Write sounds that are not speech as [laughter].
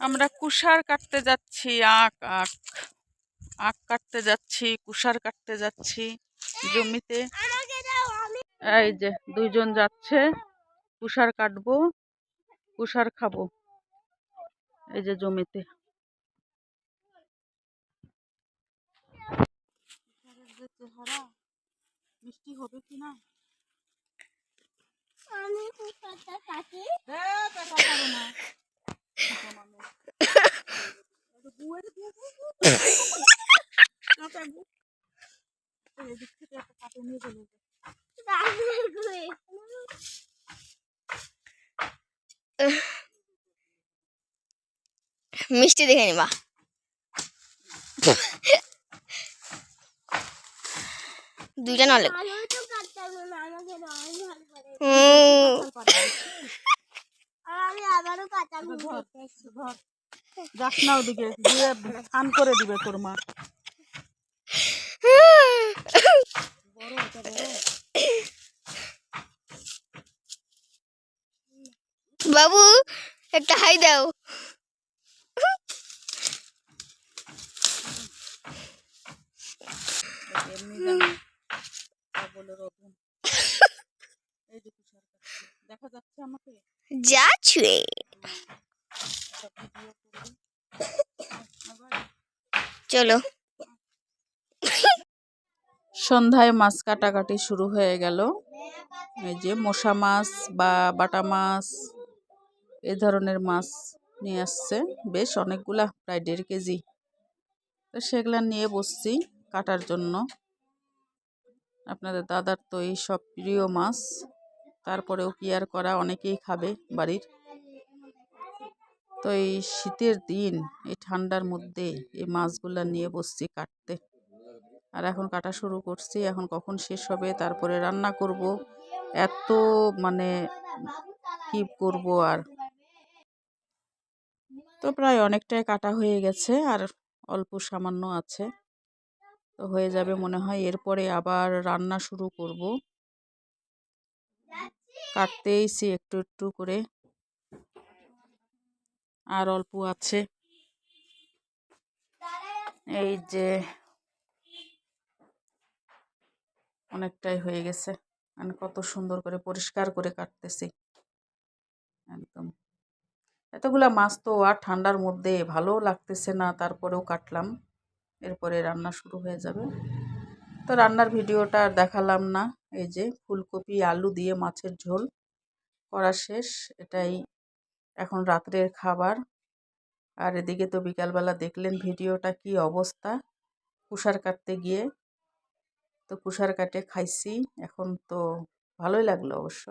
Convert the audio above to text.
আমরা কুষার কাটতে যাচ্ছি আখ আখ আখ কাটতে যাচ্ছি কুষার কাটতে যাচ্ছি জমিতে। এই যে দুইজন যাচ্ছে কুষার কাটবো কুষার খাব এই যে জমিতে। মিষ্টি হবে কি না? আমি কুকারটা কাটি। ঘরে [laughs] মিষ্টি দেখে নিবা দুইটা নলে আমি ভালো করে হুম, আর আমি আবারও কাটাবো যাস না ওদিকে দিয়ে স্নান করে দিবে তোর মা। বাবু একটা হাই দাও। যে। দেখা যাচ্ছে আমাকে ছুঁয়ে একটা ভিডিও করবি আবার চলো। সন্ধ্যায় মাছ কাটাকাটি শুরু হয়ে গেল। এই যে মশা মাছ বা বাটা মাছ, এ ধরনের মাছ নিয়ে আসছে। বেশ, অনেকগুলা, প্রায় দেড় কেজি। তো সেগুলা নিয়ে বসছি কাটার জন্য। আপনাদের দাদার তো এই সব প্রিয় মাছ। তারপরেও কি আর করা, অনেকেই খাবে বাড়ির। তো এই শীতের দিন, এই ঠান্ডার মধ্যে এই মাছগুলা নিয়ে বসছি কাটতে। আর এখন কাটা শুরু করছি, এখন কখন শেষ হবে তারপরে রান্না করব। এত মানে কি করব আর? তো প্রায় অনেকটাই কাটা হয়ে গেছে আর অল্প সামান্য আছে। তো হয়ে যাবে মনে হয় এরপরে আবার রান্না শুরু করব। কাটতেইছি একটু একটু করে। আর অল্প আছে। এই যে অনেকটাই হয়ে গেছে। মানে কত সুন্দর করে পরিষ্কার করে কাটতেছি। একদম। এতগুলা মাছ তো আর ঠান্ডার মধ্যে ভালোও লাগতেছে না, তারপরেও কাটলাম। এরপরে রান্না শুরু হয়ে যাবে। তো রান্নার ভিডিওটা আর দেখালাম না। এই যে ফুলকপি, আলু দিয়ে মাছের ঝোল করা শেষ। এটাই এখন রাত্রের খাবার। আর এদিকে তো বিকালবেলা দেখলেন ভিডিওটা কি অবস্থা। কুষার কাটতে গিয়ে তো কুষার কাটে খাইছি, এখন তো ভালোই লাগল অবশ্য।